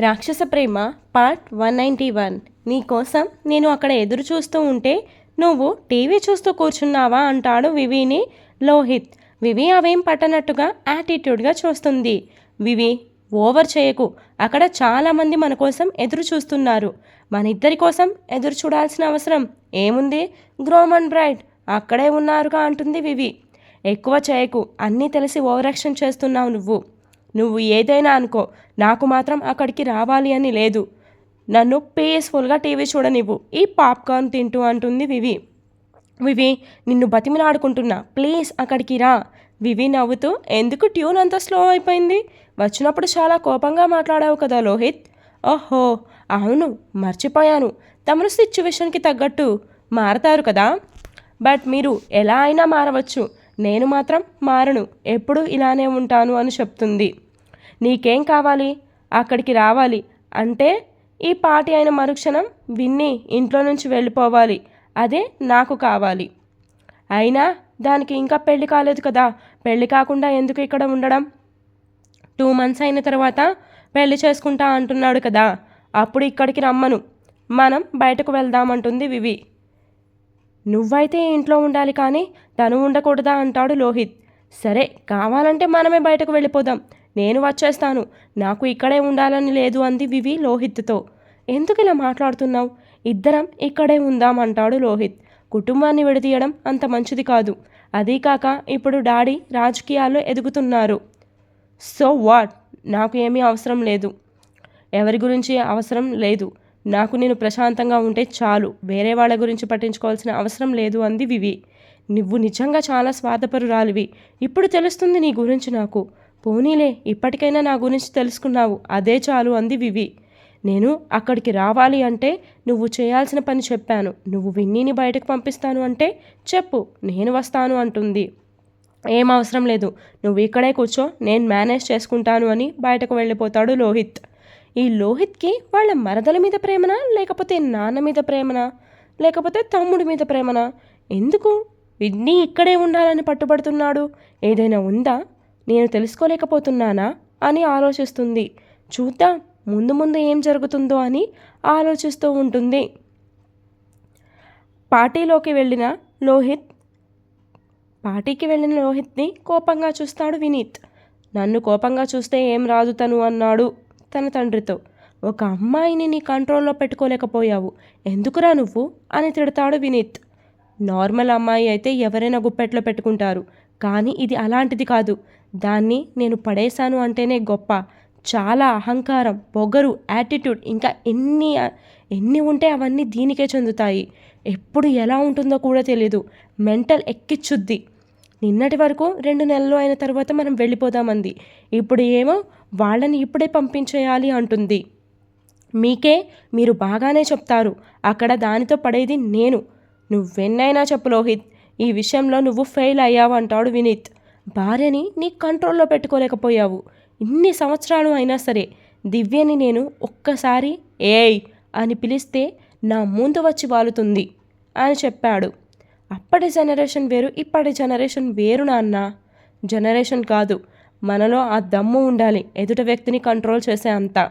రాక్షస ప్రేమ part one ninety one నీకోసం నేను అక్కడ ఎదురు చూస్తూ ఉంటే నువ్వు టీవీ చూస్తూ కూర్చున్నావా అంటాడు వివిని లోహిత్. వివి అవేం పట్టనట్టుగా యాటిట్యూడ్గా చూస్తుంది. వివి ఓవర్ చేయకు. అక్కడ చాలామంది మన కోసం ఎదురు చూస్తున్నారు. మన ఇద్దరి కోసం ఎదురు చూడాల్సిన అవసరం ఏముంది? గ్రోమ్ అండ్ బ్రైట్ అక్కడే ఉన్నారుగా అంటుంది వివి. ఎక్కువ చేయకు. అన్నీ తెలిసి ఓవరాక్షన్ చేస్తున్నావు నువ్వు. నువ్వు ఏదైనా అనుకో. నాకు మాత్రం అక్కడికి రావాలి అని లేదు. నన్ను పీస్ఫుల్గా టీవీ చూడనివ్వు. ఈ పాప్కార్న్ తింటూ అంటుంది వివి. వివి నిన్ను బతిమిలాడుకుంటున్నా. ప్లీజ్ అక్కడికి రా. వివి నవ్వుతూ ఎందుకు ట్యూన్ అంత స్లో అయిపోయింది? వచ్చినప్పుడు చాలా కోపంగా మాట్లాడావు కదా లోహిత్. ఓహో అవును మర్చిపోయాను. తమరు సిచ్యువేషన్కి తగ్గట్టు మారతారు కదా. బట్ మీరు ఎలా అయినా మారవచ్చు. నేను మాత్రం మారను. ఎప్పుడు ఇలానే ఉంటాను అని చెప్తుంది. నీకేం కావాలి? అక్కడికి రావాలి. అంటే ఈ పాటి అయిన మరుక్షణం విన్ని ఇంట్లో నుంచి వెళ్ళిపోవాలి. అదే నాకు కావాలి. అయినా దానికి ఇంకా పెళ్ళి కాలేదు కదా. పెళ్ళి కాకుండా ఎందుకు ఇక్కడ ఉండడం? టూ మంత్స్ అయిన తర్వాత పెళ్ళి చేసుకుంటా అంటున్నాడు కదా. అప్పుడు ఇక్కడికి రమ్మను. మనం బయటకు వెళ్దామంటుంది వివి. నువ్వైతే ఇంట్లో ఉండాలి కానీ తను ఉండకూడదా అంటాడు లోహిత్. సరే కావాలంటే మనమే బయటకు వెళ్ళిపోదాం. నేను వచ్చేస్తాను. నాకు ఇక్కడే ఉండాలని లేదు అంది వివి లోహిత్తో. ఎందుకు ఇలా మాట్లాడుతున్నావు? ఇద్దరం ఇక్కడే ఉందాం అంటాడు లోహిత్. కుటుంబాన్ని విడదీయడం అంత మంచిది కాదు. అదీ కాక ఇప్పుడు డాడీ రాజకీయాల్లో ఎదుగుతున్నారు. So what? నాకు ఏమీ అవసరం లేదు. ఎవరి గురించి అవసరం లేదు. నాకు నేను ప్రశాంతంగా ఉంటే చాలు. వేరే వాళ్ళ గురించి పట్టించుకోవాల్సిన అవసరం లేదు అంది వివి. నువ్వు నిజంగా చాలా స్వార్థపరురాలివి. ఇప్పుడు తెలుస్తుంది నీ గురించి నాకు. పోనీలే ఇప్పటికైనా నా గురించి తెలుసుకున్నావు. అదే చాలు అంది వివి. నేను అక్కడికి రావాలి అంటే నువ్వు చేయాల్సిన పని చెప్పాను. నువ్వు విన్నీని బయటకు పంపిస్తాను అంటే చెప్పు నేను వస్తాను అంటుంది. ఏం అవసరం లేదు నువ్వు ఇక్కడే కూర్చో నేను మేనేజ్ చేసుకుంటాను అని బయటకు వెళ్ళిపోతాడు లోహిత్. ఈ లోహిత్కి వాళ్ళ మరదల మీద ప్రేమనా లేకపోతే నాన్న మీద ప్రేమనా లేకపోతే తమ్ముడి మీద ప్రేమనా? ఎందుకు? విన్నీ ఇక్కడే ఉండాలని పట్టుబడుతున్నాడు. ఏదైనా ఉందా? నేను తెలుసుకోలేకపోతున్నానా అని ఆలోచిస్తుంది. చూద్దాం ముందు ముందు ఏం జరుగుతుందో అని ఆలోచిస్తూ ఉంటుంది. పార్టీలోకి వెళ్ళిన లోహిత్ పార్టీకి వెళ్ళిన లోహిత్ని కోపంగా చూస్తాడు వినీత్. నన్ను కోపంగా చూస్తే ఏం రాదు తను అన్నాడు తన తండ్రితో. ఒక అమ్మాయిని నీ కంట్రోల్లో పెట్టుకోలేకపోయావు. ఎందుకురా నువ్వు? అని తిడతాడు వినీత్. నార్మల్ అమ్మాయి అయితే ఎవరైనా గుప్పెట్లో పెట్టుకుంటారు. కానీ ఇది అలాంటిది కాదు. దాన్ని నేను పడేశాను అంటేనే గొప్ప. చాలా అహంకారం పొగరు యాటిట్యూడ్ ఇంకా ఎన్ని ఎన్ని ఉంటే అవన్నీ దీనికే చెందుతాయి. ఎప్పుడు ఎలా ఉంటుందో కూడా తెలీదు. మెంటల్ ఎక్కిచ్చుద్ది. నిన్నటి వరకు రెండు నెలలు అయిన తర్వాత మనం వెళ్ళిపోదామంది. ఇప్పుడు ఏమో వాళ్ళని ఇప్పుడే పంపించేయాలి అంటుంది. మీకే మీరు బాగానే చెప్తారు. అక్కడ దానితో పడేది నేను. నువ్వెన్నైనా చెప్పు లోహిత్. ఈ విషయంలో నువ్వు ఫెయిల్ అయ్యావు అంటాడు వినీత్. భార్యని నీ కంట్రోల్లో పెట్టుకోలేకపోయావు. ఇన్ని సంవత్సరాలు అయినా సరే దివ్యని నేను ఒక్కసారి ఏయ్ అని పిలిస్తే నా ముందు వచ్చి వాలుతుంది అని చెప్పాడు. అప్పటి జనరేషన్ వేరు ఇప్పటి జనరేషన్ వేరు నాన్న. జనరేషన్ కాదు మనలో ఆ దమ్ము ఉండాలి ఎదుట వ్యక్తిని కంట్రోల్ చేసే అంత.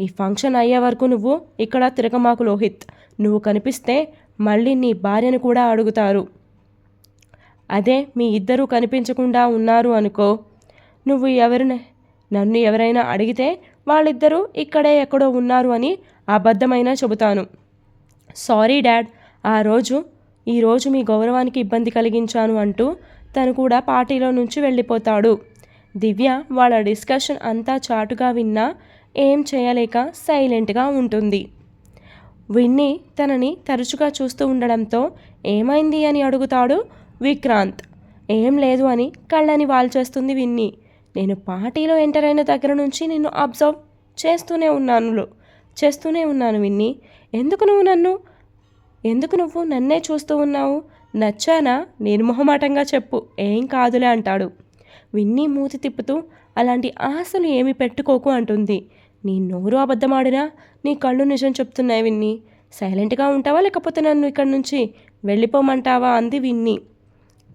ఈ ఫంక్షన్ అయ్యే వరకు నువ్వు ఇక్కడ తిరగమాకు లోహిత్. నువ్వు కనిపిస్తే మళ్ళీ నీ భార్యను కూడా అడుగుతారు. అదే మీ ఇద్దరూ కనిపించకుండా ఉన్నారు అనుకో. నువ్వు ఎవరిని నన్ను ఎవరైనా అడిగితే వాళ్ళిద్దరూ ఇక్కడే ఎక్కడో ఉన్నారు అని అబద్ధమైనా చెబుతాను. సారీ డాడ్ ఆ రోజు ఈరోజు మీ గౌరవానికి ఇబ్బంది కలిగించాను అంటూ తను కూడా పార్టీలో నుంచి వెళ్ళిపోతాడు. దివ్య వాళ్ళ డిస్కషన్ అంతా చాటుగా విన్నా ఏం చేయలేక సైలెంట్గా ఉంటుంది. విన్ని తనని తరచుగా చూస్తూ ఉండడంతో ఏమైంది అని అడుగుతాడు విక్రాంత్ ఏం లేదు అని కళ్ళని వాల్చేస్తుంది విన్ని. నేను పార్టీలో ఎంటర్ అయిన దగ్గర నుంచి నిన్ను అబ్జర్వ్ చేస్తూనే ఉన్నాను చేస్తూనే ఉన్నాను విన్ని. ఎందుకు నువ్వు నన్ను ఎందుకు నువ్వు నన్నే చూస్తూ ఉన్నావు? నచ్చానా? నిర్మోహమాటంగా చెప్పు. ఏం కాదులే అంటాడు. విన్ని మూతి తిప్పుతూ అలాంటి ఆశలు ఏమి పెట్టుకోకు అంటుంది. నీ నోరు అబద్ధమాడినా? నీ కళ్ళు నిజం చెప్తున్నాయి విన్ని. సైలెంట్గా ఉంటావా లేకపోతే నన్ను ఇక్కడి నుంచి వెళ్ళిపోమంటావా? అంది విన్ని.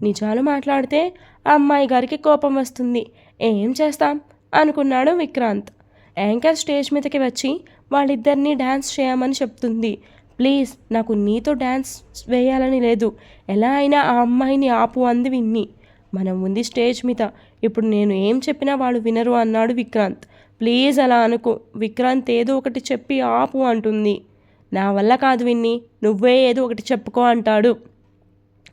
నిజాలు మాట్లాడితే ఆ అమ్మాయి గారికి కోపం వస్తుంది. ఏం చేస్తాం? అనుకున్నాడు విక్రాంత్. యాంకర్ స్టేజ్ మీదకి వచ్చి వాళ్ళిద్దరినీ డ్యాన్స్ చేయమని చెప్తుంది. ప్లీజ్ నాకు నీతో డ్యాన్స్ వేయాలని లేదు. ఎలా అయినా ఆ అమ్మాయిని ఆపు అంది విన్ని. మనం ఉంది స్టేజ్ మీద. ఇప్పుడు నేను ఏం చెప్పినా వాళ్ళు వినరు అన్నాడు విక్రాంత్. ప్లీజ్ అలా అనుకో. విక్రాంత్ ఏదో ఒకటి చెప్పి ఆపు అంటుంది. నా వల్ల కాదు విన్ని. నువ్వే ఏదో ఒకటి చెప్పుకో అంటాడు.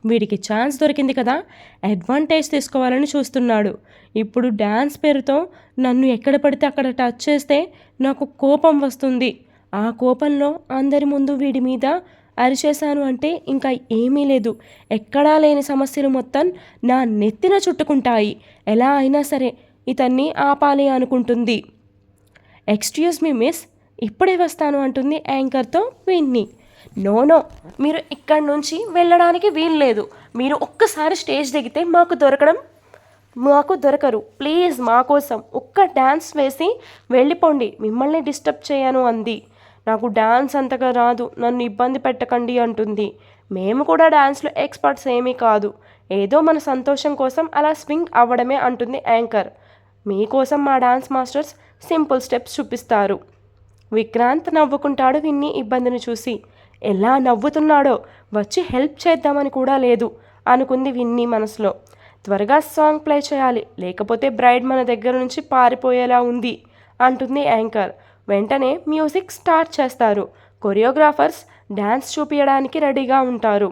వీడికి ఛాన్స్ దొరికింది కదా అడ్వాంటేజ్ తీసుకోవాలని చూస్తున్నాడు. ఇప్పుడు డ్యాన్స్ పేరుతో నన్ను ఎక్కడ పడితే అక్కడ టచ్ చేస్తే నాకు కోపం వస్తుంది. ఆ కోపంలో అందరి ముందు వీడి మీద అరిచేశాను అంటే ఇంకా ఏమీ లేదు. ఎక్కడా లేని సమస్యలు మొత్తం నా నెత్తిన చుట్టుకుంటాయి. ఎలా అయినా సరే ఇతన్ని ఆపాలి అనుకుంటుంది. ఎక్స్క్యూజ్ మీ మిస్ ఇప్పుడే వస్తాను అంటుంది యాంకర్తో విన్ని నో నో. మీరు ఇక్కడి నుంచి వెళ్ళడానికి వీలు లేదు. మీరు ఒక్కసారి స్టేజ్ దిగితే మాకు దొరకడం మాకు దొరకరు. ప్లీజ్ మా కోసం ఒక్క డ్యాన్స్ వేసి వెళ్ళిపోండి. మిమ్మల్ని డిస్టర్బ్ చేయను అంది. నాకు డ్యాన్స్ అంతగా రాదు. నన్ను ఇబ్బంది పెట్టకండి అంటుంది. మేము కూడా డ్యాన్స్లో ఎక్స్పర్ట్స్ ఏమీ కాదు. ఏదో మన సంతోషం కోసం అలా స్వింగ్ అవ్వడమే అంటుంది యాంకర్. మీకోసం మా డాన్స్ మాస్టర్స్ సింపుల్ స్టెప్స్ చూపిస్తారు. విక్రాంత్ నవ్వుకుంటాడు విన్ని ఇబ్బందిని చూసి. ఎలా నవ్వుతున్నాడో వచ్చి హెల్ప్ చేద్దామని కూడా లేదు అనుకుంది విన్ని మనసులో. త్వరగా సాంగ్ ప్లే చేయాలి లేకపోతే బ్రైడ్ మన దగ్గర నుంచి పారిపోయేలా ఉంది అంటుంది యాంకర్. వెంటనే మ్యూజిక్ స్టార్ట్ చేస్తారు. కొరియోగ్రాఫర్స్ డ్యాన్స్ చూపించడానికి రెడీగా ఉంటారు.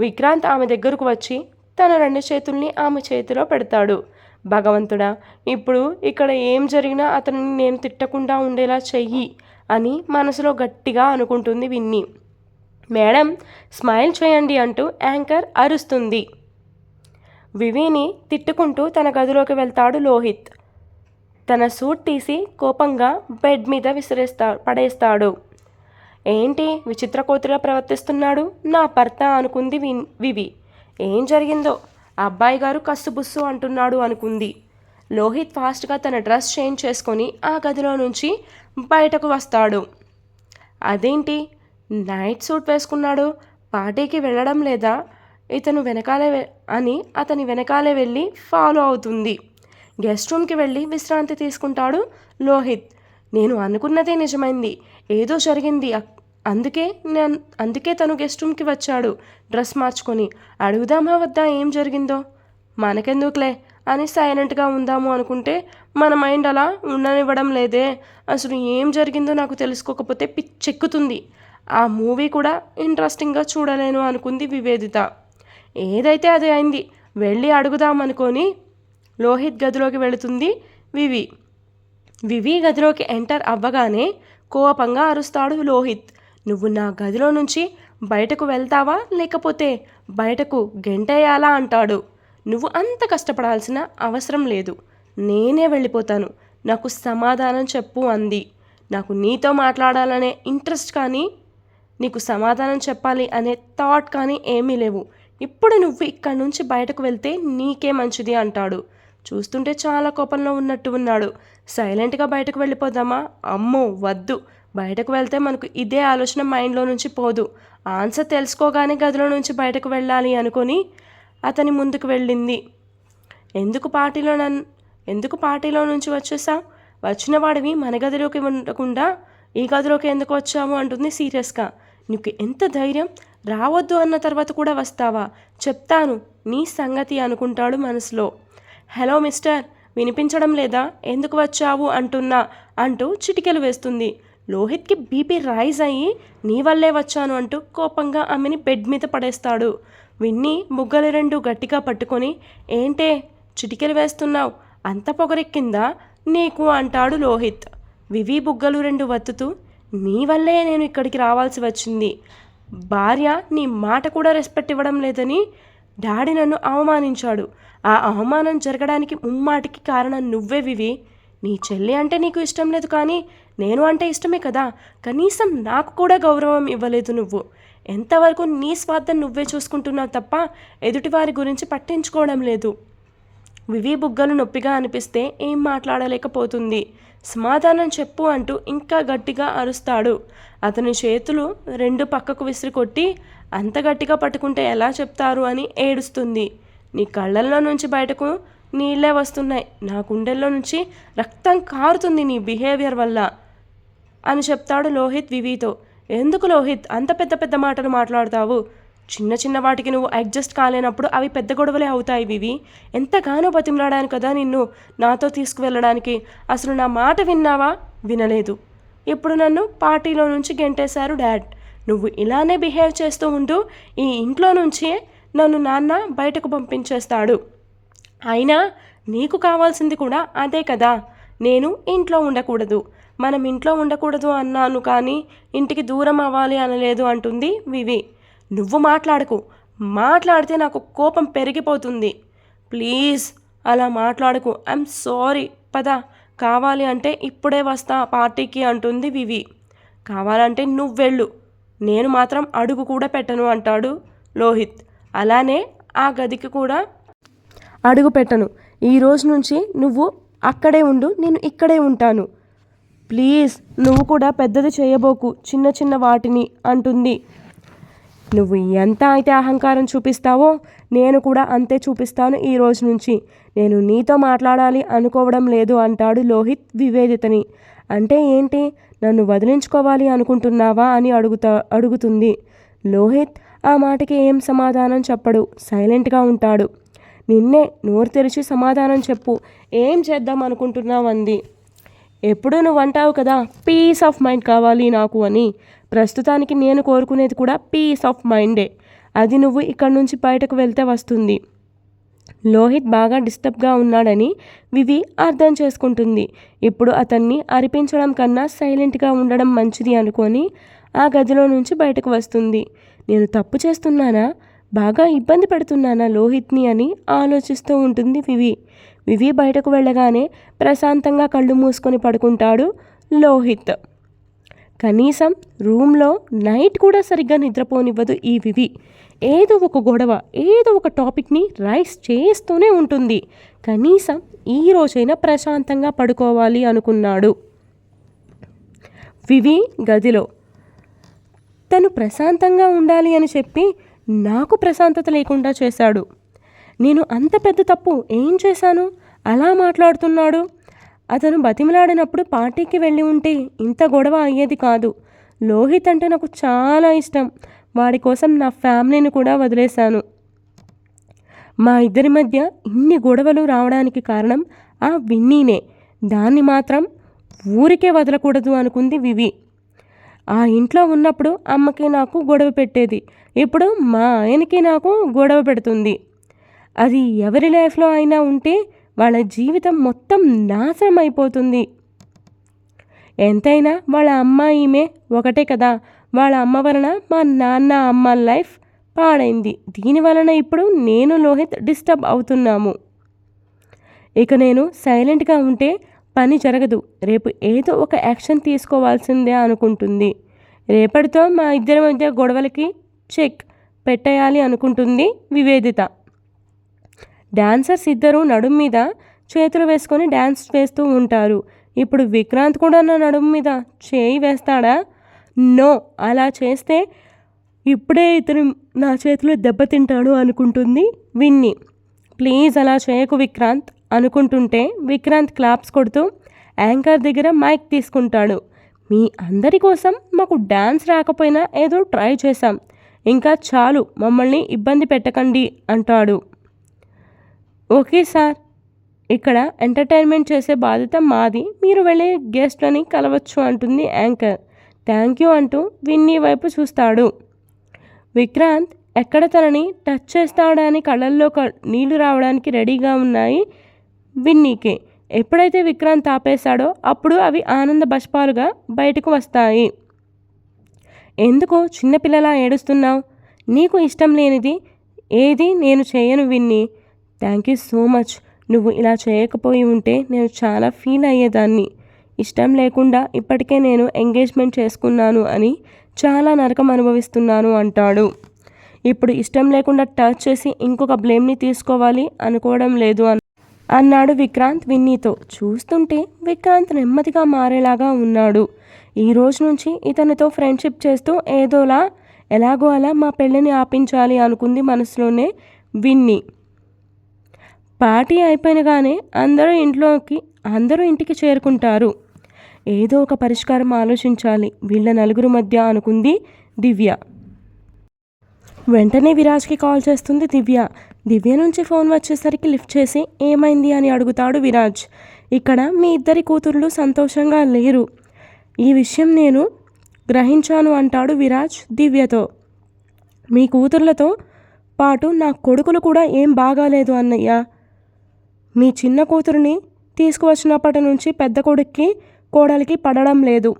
విక్రాంత్ ఆమె దగ్గరకు వచ్చి తన రెండు చేతుల్ని ఆమె చేతిలో పెడతాడు. భగవంతుడా ఇప్పుడు ఇక్కడ ఏం జరిగినా అతనిని నేను తిట్టకుండా ఉండేలా చెయ్యి అని మనసులో గట్టిగా అనుకుంటుంది విన్ని. మేడం స్మైల్ చేయండి అంటూ యాంకర్ అరుస్తుంది. వివిని తిట్టుకుంటూ తన గదిలోకి వెళ్తాడు లోహిత్. తన సూట్ తీసి కోపంగా బెడ్ మీద విసిరేస్తా పడేస్తాడు. ఏంటి విచిత్ర కోతిలా ప్రవర్తిస్తున్నాడు? నా భర్త అనుకుంది విన్ వివి. ఏం జరిగిందో? అబ్బాయి గారు కస్సుబుస్సు అంటున్నాడు అనుకుంది. లోహిత్ ఫాస్ట్గా తన డ్రెస్ చేంజ్ చేసుకొని ఆ గదిలో నుంచి బయటకు వస్తాడు. అదేంటి? నైట్ సూట్ వేసుకున్నాడు పార్టీకి వెళ్ళడం లేదా? ఇతను వెనకాలే అని అతని వెనకాలే వెళ్ళి ఫాలో అవుతుంది. గెస్ట్ రూమ్కి వెళ్ళి విశ్రాంతి తీసుకుంటాడు లోహిత్. నేను అనుకున్నదే నిజమైంది. ఏదో జరిగింది. అందుకే నేను అందుకే తను గెస్ట్ రూమ్కి వచ్చాడు. డ్రెస్ మార్చుకొని అడుగుదామా వద్దా? ఏం జరిగిందో? మనకెందుకులే? అని సైలెంట్గా ఉందాము అనుకుంటే మన మైండ్ అలా ఉండనివ్వడం లేదే. అసలు ఏం జరిగిందో నాకు తెలుసుకోకపోతే పిచ్చెక్కుతుంది. ఆ మూవీ కూడా ఇంట్రెస్టింగ్గా చూడలేను అనుకుంది వివేదిత. ఏదైతే అది అయింది వెళ్ళి అడుగుదామనుకొని లోహిత్ గదిలోకి వెళుతుంది వివి. వివి గదిలోకి ఎంటర్ అవ్వగానే కోపంగా అరుస్తాడు లోహిత్. నువ్వు నా గదిలో నుంచి బయటకు వెళ్తావా? లేకపోతే బయటకు గెంటేయాలా? అంటాడు. నువ్వు అంత కష్టపడాల్సిన అవసరం లేదు. నేనే వెళ్ళిపోతాను. నాకు సమాధానం చెప్పు అంది. నాకు నీతో మాట్లాడాలనే ఇంట్రెస్ట్ కానీ నీకు సమాధానం చెప్పాలి అనే థాట్ కానీ ఏమీ లేవు. ఇప్పుడు నువ్వు ఇక్కడి నుంచి బయటకు వెళ్తే నీకే మంచిది అంటాడు. చూస్తుంటే చాలా కోపంలో ఉన్నట్టు ఉన్నాడు. సైలెంట్గా బయటకు వెళ్ళిపోదామా? అమ్మో వద్దు. బయటకు వెళ్తే మనకు ఇదే ఆలోచన మైండ్లో నుంచి పోదు. ఆన్సర్ తెలుసుకోగానే గదిలో నుంచి బయటకు వెళ్ళాలి అనుకొని అతని ముందుకు వెళ్ళింది. ఎందుకు పార్టీలో నన్ను ఎందుకు పార్టీలో నుంచి వచ్చేసా వచ్చిన వాడివి మన గదిలోకి ఉండకుండా ఈ గదిలోకి ఎందుకు వచ్చాము అంటుంది సీరియస్గా. నీకు ఎంత ధైర్యం? రావద్దు అన్న తర్వాత కూడా వస్తావా? చెప్తాను నీ సంగతి అనుకుంటాడు మనసులో. హలో మిస్టర్ వినిపించడం లేదా? ఎందుకు వచ్చావు అంటున్నా అంటూ చిటికెలు వేస్తుంది. లోహిత్కి బీపీ రైజ్ అయ్యి నీ వల్లే వచ్చాను అంటూ కోపంగా ఆమెని బెడ్ మీద పడేస్తాడు. విన్ని బుగ్గలు రెండు గట్టిగా పట్టుకొని ఏంటే చిటికెలు వేస్తున్నావు? అంత పొగరెక్కిందా? నీకు అంటాడు లోహిత్. వివి బుగ్గలు రెండు వత్తుతూ నీ వల్లే నేను ఇక్కడికి రావాల్సి వచ్చింది. భార్య నీ మాట కూడా రెస్పెక్ట్ ఇవ్వడం లేదని డాడీ నన్ను అవమానించాడు. ఆ అవమానం జరగడానికి ముమ్మాటికి కారణం నువ్వే వివి. నీ చెల్లి అంటే నీకు ఇష్టం లేదు కానీ నేను అంటే ఇష్టమే కదా. కనీసం నాకు కూడా గౌరవం ఇవ్వలేదు నువ్వు. ఎంతవరకు నీ స్వార్థం నువ్వే చూసుకుంటున్నావు తప్ప ఎదుటివారి గురించి పట్టించుకోవడం లేదు. వివి బుగ్గలు నొప్పిగా అనిపిస్తే ఏం మాట్లాడలేకపోతుంది. సమాధానం చెప్పు అంటూ ఇంకా గట్టిగా అరుస్తాడు. అతని చేతులు రెండు పక్కకు విసిరి కొట్టి అంత గట్టిగా పట్టుకుంటే ఎలా చెప్తారు అని ఏడుస్తుంది. నీ కళ్ళల్లో నుంచి బయటకు నీళ్ళే వస్తున్నాయి. నా గుండెల్లో నుంచి రక్తం కారుతుంది నీ బిహేవియర్ వల్ల అని చెప్తాడు లోహిత్ వివితో. ఎందుకు లోహిత్? అంత పెద్ద పెద్ద మాటలు మాట్లాడతావు. చిన్న చిన్న వాటికి నువ్వు అడ్జస్ట్ కాలేనప్పుడు అవి పెద్ద గొడవలే అవుతాయి వివి. ఎంతగానో బతిమలాడాను కదా నిన్ను నాతో తీసుకువెళ్ళడానికి. అసలు నా మాట విన్నావా? వినలేదు. ఇప్పుడు నన్ను పార్టీలో నుంచి గెంటేశారు డాడ్. నువ్వు ఇలానే బిహేవ్ చేస్తూ ఉంటూ ఈ ఇంట్లో నుంచి నన్ను నాన్న బయటకు పంపించేస్తాడు. అయినా నీకు కావాల్సింది కూడా అదే కదా. నేను ఇంట్లో ఉండకూడదు. మనం ఇంట్లో ఉండకూడదు అన్నాను కానీ ఇంటికి దూరం అవ్వాలి అనలేదు అంటుంది వివి. నువ్వు మాట్లాడకు. మాట్లాడితే నాకు కోపం పెరిగిపోతుంది. ప్లీజ్ అలా మాట్లాడకు. I'm sorry. పద. కావాలి అంటే ఇప్పుడే వస్తా పార్టీకి అంటుంది వివి. కావాలంటే నువ్వు వెళ్ళు. నేను మాత్రం అడుగు కూడా పెట్టను అంటాడు లోహిత్. అలానే ఆ గదికి కూడా అడుగు పెట్టను. ఈ రోజు నుంచి నువ్వు అక్కడే ఉండు నేను ఇక్కడే ఉంటాను. ప్లీజ్ నువ్వు కూడా పెద్దది చేయబోకు. చిన్న చిన్న వాటిని అంటుంది నువ్వు ఎంత అయితే అహంకారం చూపిస్తావో నేను కూడా అంతే చూపిస్తాను ఈ రోజు నుంచి. నేను నీతో మాట్లాడాలి అనుకోవడం లేదు అంటాడు లోహిత్ వివేదితని. అంటే ఏంటి? నన్ను వదిలించుకోవాలి అనుకుంటున్నావా అని అడుగుతా అడుగుతుంది. లోహిత్ ఆ మాటకి ఏం సమాధానం చెప్పడు? సైలెంట్గా ఉంటాడు. నిన్నే నోరు తెరిచి సమాధానం చెప్పు. ఏం చేద్దాం అనుకుంటున్నావు అంది ఎప్పుడూ నువ్వు అంటావు కదా పీస్ ఆఫ్ మైండ్ కావాలి నాకు అని. ప్రస్తుతానికి నేను కోరుకునేది కూడా పీస్ ఆఫ్ మైండే అది నువ్వు ఇక్కడి నుంచి బయటకు వెళ్తే వస్తుంది. లోహిత్ బాగా డిస్టర్బ్గా ఉన్నాడని వివి అర్థం చేసుకుంటుంది. ఇప్పుడు అతన్ని అరిపించడం కన్నా సైలెంట్గా ఉండడం మంచిది అనుకొని ఆ గదిలో నుంచి బయటకు వస్తుంది. నేను తప్పు చేస్తున్నానా? బాగా ఇబ్బంది పెడుతున్నానా లోహిత్ని అని ఆలోచిస్తూ ఉంటుంది వివి. వివి బయటకు వెళ్ళగానే ప్రశాంతంగా కళ్ళు మూసుకొని పడుకుంటాడు లోహిత్. కనీసం రూమ్లో నైట్ కూడా సరిగ్గా నిద్రపోనివ్వదు ఈ వివి. ఏదో ఒక గొడవ ఏదో ఒక టాపిక్ని రైస్ చేస్తూనే ఉంటుంది. కనీసం ఈ రోజైనా ప్రశాంతంగా పడుకోవాలి అనుకున్నాడు. వివి గదిలో తను ప్రశాంతంగా ఉండాలి అని చెప్పి నాకు ప్రశాంతత లేకుండా చేశాడు. నేను అంత పెద్ద తప్పు ఏం చేశాను? అలా మాట్లాడుతున్నాడు. అతను బతిమలాడినప్పుడు పార్టీకి వెళ్ళి ఉంటే ఇంత గొడవ అయ్యేది కాదు. లోహిత్ అంటే నాకు చాలా ఇష్టం. వాడి కోసం నా ఫ్యామిలీని కూడా వదిలేశాను. మా ఇద్దరి మధ్య ఇన్ని గొడవలు రావడానికి కారణం ఆ విన్నీనే. దాన్ని మాత్రం ఊరికే వదలకూడదు అనుకుంది వివి. ఆ ఇంట్లో ఉన్నప్పుడు అమ్మకి నాకు గొడవ పెట్టేది. ఇప్పుడు మా ఆయనకి నాకు గొడవ పెడుతుంది. అది ఎవరి లైఫ్లో అయినా ఉంటే వాళ్ళ జీవితం మొత్తం నాశనం అయిపోతుంది ఎంతైనా వాళ్ళ అమ్మ ఈమె ఒకటే కదా. వాళ్ళ అమ్మ వలన మా నాన్న అమ్మ లైఫ్ పాడైంది. దీని వలన ఇప్పుడు నేను లోహిత్ డిస్టర్బ్ అవుతున్నాము. ఇక నేను సైలెంట్గా ఉంటే పని జరగదు. రేపు ఏదో ఒక యాక్షన్ తీసుకోవాల్సిందే అనుకుంటుంది. రేపటితో మా ఇద్దరి మధ్య గొడవలకి చెక్ పెట్టేయాలి అనుకుంటుంది వివేదిత. డాన్సర్స్ ఇద్దరు నడుం మీద చేతులు వేసుకొని డ్యాన్స్ వేస్తూ ఉంటారు. ఇప్పుడు విక్రాంత్ కూడా నా నడుము మీద చేయి వేస్తాడా? నో అలా చేస్తే ఇప్పుడే ఇతను నా చేతిలో దెబ్బతింటాడు అనుకుంటుంది విన్ని. ప్లీజ్ అలా చేయకు విక్రాంత్ అనుకుంటుంటే విక్రాంత్ క్లాప్స్ కొడుతూ యాంకర్ దగ్గర మైక్ తీసుకుంటాడు. మీ అందరి కోసం మాకు డ్యాన్స్ రాకపోయినా ఏదో ట్రై చేశాం. ఇంకా చాలు మమ్మల్ని ఇబ్బంది పెట్టకండి అంటాడు. Okay sir. ఇక్కడ ఎంటర్టైన్మెంట్ చేసే బాధ్యత మాది. మీరు వెళ్ళే గెస్ట్లని కలవచ్చు అంటుంది యాంకర్. థ్యాంక్ యూ అంటూ విన్నీ వైపు చూస్తాడు. విక్రాంత్ ఎక్కడ తనని టచ్ చేస్తాడని కళ్ళల్లో నీళ్ళు రావడానికి రెడీగా ఉన్నాయి విన్నీకి. ఎప్పుడైతే విక్రాంత్ ఆపేశాడో అప్పుడు అవి ఆనంద బష్పాలుగా బయటకు వస్తాయి. ఎందుకు చిన్నపిల్లలా ఏడుస్తున్నావు? నీకు ఇష్టం లేనిది ఏది నేను చేయను విన్ని. థ్యాంక్ యూ సో మచ్ నువ్వు ఇలా చేయకపోయి ఉంటే నేను చాలా ఫీల్ అయ్యేదాన్ని. ఇష్టం లేకుండా ఇప్పటికే నేను ఎంగేజ్మెంట్ చేసుకున్నాను అని చాలా నరకం అనుభవిస్తున్నాను అంటాడు. ఇప్పుడు ఇష్టం లేకుండా టచ్ చేసి ఇంకొక బ్లేమ్ని తీసుకోవాలి అనుకోవడం లేదు అని అన్నాడు విక్రాంత్ విన్నీతో. చూస్తుంటే విక్రాంత్ నెమ్మదిగా మారేలాగా ఉన్నాడు. ఈ రోజు నుంచి ఇతనితో ఫ్రెండ్షిప్ చేస్తూ ఏదోలా ఎలాగో అలా మా పెళ్ళిని ఆపించాలి అనుకుంది మనసులోనే విన్ని. పార్టీ అయిపోయినగానే అందరూ ఇంట్లోకి అందరూ ఇంటికి చేరుకుంటారు. ఏదో ఒక పరిష్కారం ఆలోచించాలి. వీళ్ళ నలుగురు మధ్య అనుకుంది దివ్య. వెంటనే విరాజ్కి కాల్ చేస్తుంది దివ్య. దివ్య నుంచి ఫోన్ వచ్చేసరికి లిఫ్ట్ చేసి ఏమైంది? అని అడుగుతాడు విరాజ్. ఇక్కడ మీ ఇద్దరి కూతుర్లు సంతోషంగా లేరు. ఈ విషయం నేను గ్రహించాను అంటాడు విరాజ్ దివ్యతో. మీ కూతుర్లతో పాటు నా కొడుకులు కూడా ఏం బాగాలేదు అన్నయ్య. మీ చిన్న కూతురిని తీసుకువచ్చినప్పటి నుంచి పెద్ద కొడుక్కి కోడలికి పడడం లేదు.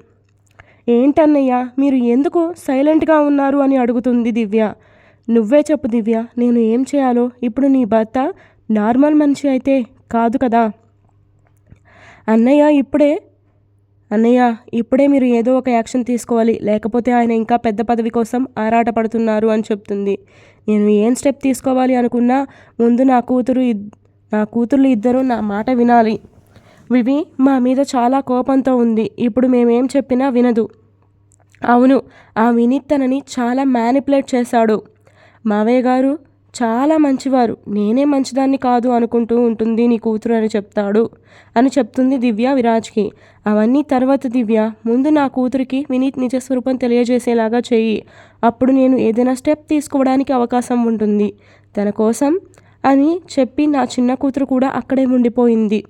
ఏంటన్నయ్య మీరు ఎందుకు సైలెంట్గా ఉన్నారు అని అడుగుతుంది దివ్య. నువ్వే చెప్పు దివ్య నేను ఏం చేయాలో? ఇప్పుడు నీ భర్త నార్మల్ మనిషి అయితే కాదు కదా. అన్నయ్య ఇప్పుడే అన్నయ్య ఇప్పుడే మీరు ఏదో ఒక యాక్షన్ తీసుకోవాలి. లేకపోతే ఆయన ఇంకా పెద్ద పదవి కోసం ఆరాటపడుతున్నారు అని చెప్తుంది. నేను ఏం స్టెప్ తీసుకోవాలి అనుకున్నా ముందు నా కూతురు నా కూతుర్లు ఇద్దరూ నా మాట వినాలి. వివి మా మీద చాలా కోపంతో ఉంది. ఇప్పుడు మేమేం చెప్పినా వినదు. అవును ఆ వినీత్ తనని చాలా మ్యానిపులేట్ చేశాడు. మావయ్య గారు చాలా మంచివారు. నేనే మంచిదాన్ని కాదు అనుకుంటూ ఉంటుంది నీ కూతురు అని చెప్తాడు అని చెప్తుంది దివ్య విరాజ్కి. అవన్నీ తర్వాత దివ్య. ముందు నా కూతురికి వినీత్ నిజస్వరూపం తెలియజేసేలాగా చెయ్యి. అప్పుడు నేను ఏదైనా స్టెప్ తీసుకోవడానికి అవకాశం ఉంటుంది. తన కోసం అని చెప్పి నా చిన్న కూతురు కూడా అక్కడే ఉండిపోయింది.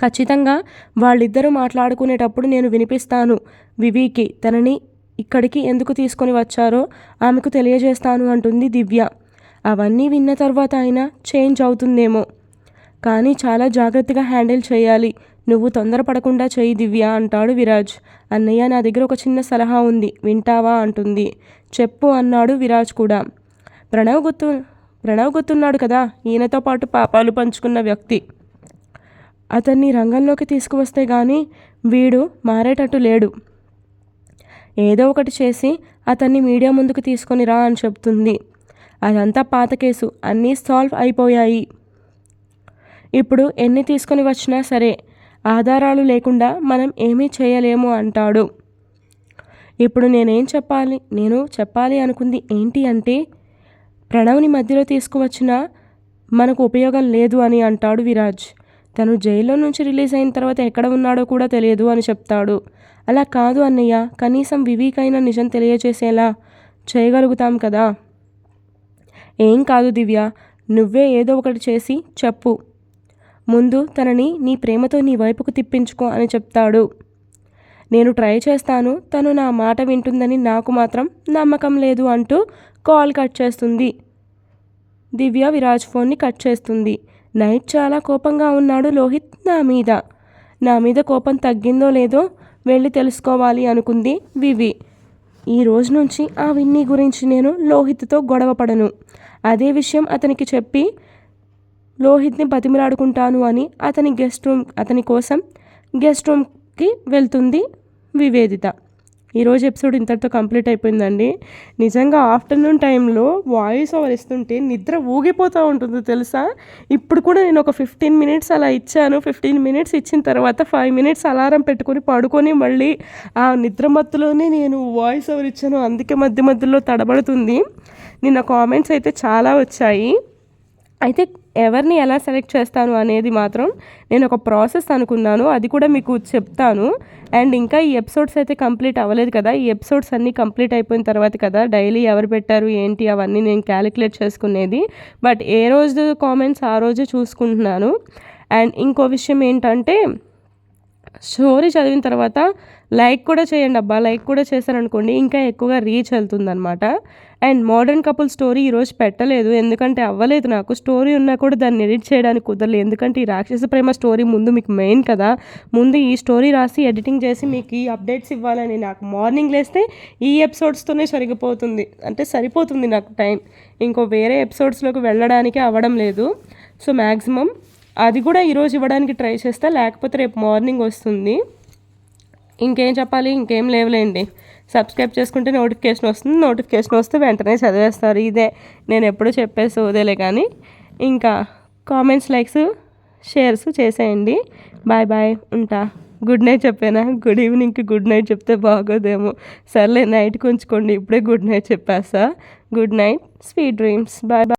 ఖచ్చితంగా వాళ్ళిద్దరూ మాట్లాడుకునేటప్పుడు నేను వినిపిస్తాను. వివికి తనని ఇక్కడికి ఎందుకు తీసుకొని వచ్చారో ఆమెకు తెలియజేస్తాను అంటుంది దివ్య. అవన్నీ విన్న తర్వాత అయినా చేంజ్ అవుతుందేమో. కానీ చాలా జాగ్రత్తగా హ్యాండిల్ చేయాలి. నువ్వు తొందరపడకుండా చేయి దివ్య అంటాడు విరాజ్. అన్నయ్య నా దగ్గర ఒక చిన్న సలహా ఉంది. వింటావా? అంటుంది. చెప్పు అన్నాడు విరాజ్ కూడా. ప్రణవ్ గుర్తు ప్రణవ్ గుర్తున్నాడు కదా ఈయనతో పాటు పాపాలు పంచుకున్న వ్యక్తి. అతన్ని రంగంలోకి తీసుకువస్తే కానీ వీడు మారేటట్టు లేడు. ఏదో ఒకటి చేసి అతన్ని మీడియా ముందుకు తీసుకొని రా అని చెప్తుంది. అదంతా పాత కేసు అన్నీ సాల్వ్ అయిపోయాయి. ఇప్పుడు ఎన్ని తీసుకొని వచ్చినా సరే ఆధారాలు లేకుండా మనం ఏమీ చేయలేము అంటాడు. ఇప్పుడు నేనేం చెప్పాలి? నేను చెప్పాలి అనుకుంది ఏంటి అంటే ప్రణవ్ని మధ్యలో తీసుకువచ్చిన మనకు ఉపయోగం లేదు అని అంటాడు విరాజ్. తను జైల్లో నుంచి రిలీజ్ అయిన తర్వాత ఎక్కడ ఉన్నాడో కూడా తెలియదు అని చెప్తాడు. అలా కాదు అన్నయ్య కనీసం వివీకైన నిజం తెలియజేసేలా చేయగలుగుతాం కదా. ఏం కాదు దివ్య నువ్వే ఏదో ఒకటి చేసి చెప్పు. ముందు తనని నీ ప్రేమతో నీ వైపుకు తిప్పించుకో అని చెప్తాడు. నేను ట్రై చేస్తాను. తను నా మాట వింటుందని నాకు మాత్రం నమ్మకం లేదు అంటూ కాల్ కట్ చేస్తుంది. దివ్య విరాజ్ ఫోన్ని కట్ చేస్తుంది. నైట్ చాలా కోపంగా ఉన్నాడు లోహిత్ నా మీద. నా మీద కోపం తగ్గిందో లేదో వెళ్ళి తెలుసుకోవాలి అనుకుంది వివి. ఈ రోజు నుంచి ఆ విన్నీ గురించి నేను లోహిత్తో గొడవపడను అదే విషయం అతనికి చెప్పి లోహిత్ని బతిమిలాడుకుంటాను అని అతని గెస్ట్ రూమ్ అతని కోసం గెస్ట్ రూమ్ కి వెళ్తుంది వివేదిత. ఈరోజు ఎపిసోడ్ ఇంతటితో కంప్లీట్ అయిపోయిందండి. నిజంగా ఆఫ్టర్నూన్ టైంలో వాయిస్ ఓవర్ ఇస్తుంటే నిద్ర ఊగిపోతూ ఉంటుంది తెలుసా? ఇప్పుడు కూడా నేను ఒక ఫిఫ్టీన్ మినిట్స్ అలా ఇచ్చాను. ఫిఫ్టీన్ మినిట్స్ ఇచ్చిన తర్వాత ఫైవ్ మినిట్స్ అలారం పెట్టుకొని పడుకొని మళ్ళీ ఆ నిద్ర మత్తులోనే నేను వాయిస్ ఓవర్ ఇచ్చాను. అందుకే మధ్య మధ్యలో తడబడుతుంది. నిన్న కామెంట్స్ అయితే చాలా వచ్చాయి. అయితే ఎవరిని ఎలా సెలెక్ట్ చేస్తాను అనేది మాత్రం నేను ఒక ప్రాసెస్ అనుకున్నాను. అది కూడా మీకు చెప్తాను. అండ్ ఇంకా ఈ ఎపిసోడ్స్ అయితే కంప్లీట్ అవ్వలేదు కదా. ఈ ఎపిసోడ్స్ అన్నీ కంప్లీట్ అయిపోయిన తర్వాత కదా డైలీ ఎవరు పెట్టారు ఏంటి అవన్నీ నేను క్యాలిక్యులేట్ చేసుకునేది. బట్ ఏ రోజు కామెంట్స్ ఆ రోజే చూసుకుంటున్నాను. అండ్ ఇంకో విషయం ఏంటంటే స్టోరీ చదివిన తర్వాత లైక్ కూడా చేయండి అబ్బా. లైక్ కూడా చేశారనుకోండి ఇంకా ఎక్కువగా రీచ్ వెళ్తుందనమాట అండ్ మోడర్న్ కపుల్ స్టోరీ ఈరోజు పెట్టలేదు. ఎందుకంటే అవ్వలేదు నాకు. స్టోరీ ఉన్నా కూడా దాన్ని ఎడిట్ చేయడానికి కుదరలేదు. ఎందుకంటే ఈ రాక్షస ప్రేమ స్టోరీ ముందు మీకు మెయిన్ కదా. ముందు ఈ స్టోరీ రాసి ఎడిటింగ్ చేసి మీకు ఈ అప్డేట్స్ ఇవ్వాలని నాకు మార్నింగ్ లేస్తే ఈ ఎపిసోడ్స్తోనే సరిగిపోతుంది. అంటే సరిపోతుంది నాకు టైం. ఇంకో వేరే ఎపిసోడ్స్లోకి వెళ్ళడానికి అవ్వడం లేదు. సో మ్యాక్సిమం అది కూడా ఈరోజు ఇవ్వడానికి ట్రై చేస్తా. లేకపోతే రేపు మార్నింగ్ వస్తుంది. ఇంకేం చెప్పాలి? ఇంకేం లేవులేండి. సబ్స్క్రైబ్ చేసుకుంటే నోటిఫికేషన్ వస్తుంది. నోటిఫికేషన్ వస్తే వెంటనే చదివేస్తారు. ఇదే నేను ఎప్పుడూ చెప్పేసి వదిలే కానీ. ఇంకా కామెంట్స్ లైక్స్ షేర్స్ చేసేయండి. బాయ్ బాయ్ ఉంటా. గుడ్ నైట్ చెప్పానా? గుడ్ ఈవినింగ్కి గుడ్ నైట్ చెప్తే బాగోదేమో. సర్లే నైట్కి ఉంచుకోండి ఇప్పుడే గుడ్ నైట్ చెప్పేస్తా. Good night. Sweet dreams. Bye bye.